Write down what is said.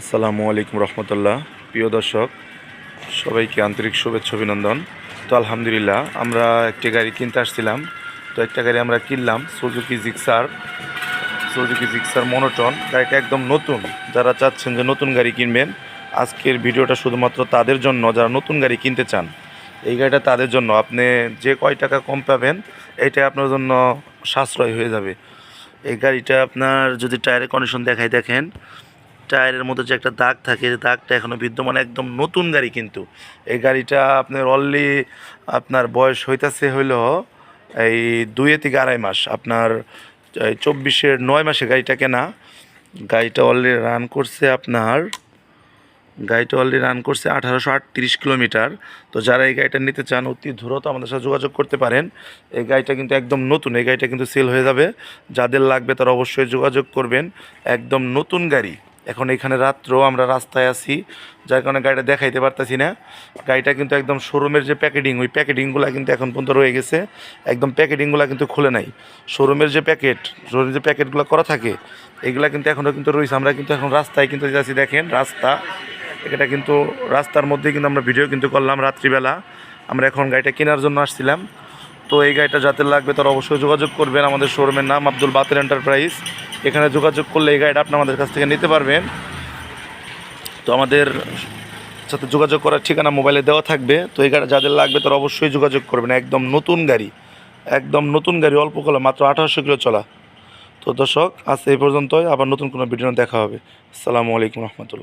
আসসালামু আলাইকুম রহমতুল্লাহ। প্রিয় দর্শক, সবাইকে আন্তরিক শুভেচ্ছা, অভিনন্দন। তো আলহামদুলিল্লাহ, আমরা একটি গাড়ি কিনতে আসছিলাম। তো একটা গাড়ি আমরা কিনলাম, Suzuki Gixxer. Suzuki Gixxer monotone. গাড়িটা একদম নতুন। যারা চাচ্ছেন যে নতুন গাড়ি কিনবেন, আজকের ভিডিওটা শুধুমাত্র তাদের জন্য, যারা নতুন গাড়ি কিনতে চান, এই গাড়িটা তাদের জন্য। আপনি যে কয় টাকা কম পাবেন, এটা আপনার জন্য সাশ্রয় হয়ে যাবে। এই গাড়িটা আপনার যদি টায়ারের কন্ডিশন দেখাই দেখেন টায়ারের মধ্যে যে একটা দাগ থাকে দাগটা এখনও বিদ্যমান, একদম নতুন গাড়ি কিন্তু। এই গাড়িটা আপনার অললি আপনার বয়স হইতাছে হইল এই দুই থেকে আড়াই মাস। আপনার চব্বিশের নয় মাসে গাড়িটা কেনা। গাড়িটা অলরেডি রান করছে আপনার, গাড়িটা অলরেডি রান করছে আঠারোশো আটত্রিশ কিলোমিটার। তো যারা এই গাড়িটা নিতে চান, অতি দ্রুত আমাদের সাথে যোগাযোগ করতে পারেন। এই গাড়িটা কিন্তু একদম নতুন, এই গাড়িটা কিন্তু সেল হয়ে যাবে। যাদের লাগবে তারা অবশ্যই যোগাযোগ করবেন। একদম নতুন গাড়ি। এখন এখানে রাত্র আমরা রাস্তায় আছি, যার কারণে গাড়িটা দেখাইতে পারতাছি না। গাড়িটা কিন্তু একদম শোরুমের যে প্যাকেটিং ওই প্যাকেটিংগুলো কিন্তু এখন পর্যন্ত রয়ে গেছে। একদম প্যাকেটিংগুলো কিন্তু খুলে নাই। শোরুমের যে প্যাকেট শোরুমের যে প্যাকেটগুলো করা থাকে, এগুলা কিন্তু এখনও কিন্তু রয়েছে। আমরা কিন্তু এখন রাস্তায় কিন্তু যাচ্ছি, দেখেন রাস্তা। এটা কিন্তু রাস্তার মধ্যে কিন্তু আমরা ভিডিও কিন্তু করলাম রাত্রিবেলা। আমরা এখন গাড়িটা কেনার জন্য আসছিলাম। তো এই গাড়িটা যাতে লাগবে তারা অবশ্যই যোগাযোগ করবেন। আমাদের শোরুমের নাম আব্দুল বাতের এন্টারপ্রাইজ এখানে যোগাযোগ করলে এই গাড়িটা আপনি আমাদের কাছ থেকে নিতে পারবেন। তো আমাদের সাথে যোগাযোগ করার ঠিকানা মোবাইলে দেওয়া থাকবে। তো এই গাড়ি যাদের লাগবে তারা অবশ্যই যোগাযোগ করবেন। একদম নতুন গাড়ি, একদম নতুন গাড়ি, অল্প কলা মাত্র আঠারোশো কিলো চলা। তো দর্শক, আজ এই পর্যন্তই। আবার নতুন কোনো ভিডিও দেখা হবে। আসসালামু আলাইকুম রহমতুল্লাহ।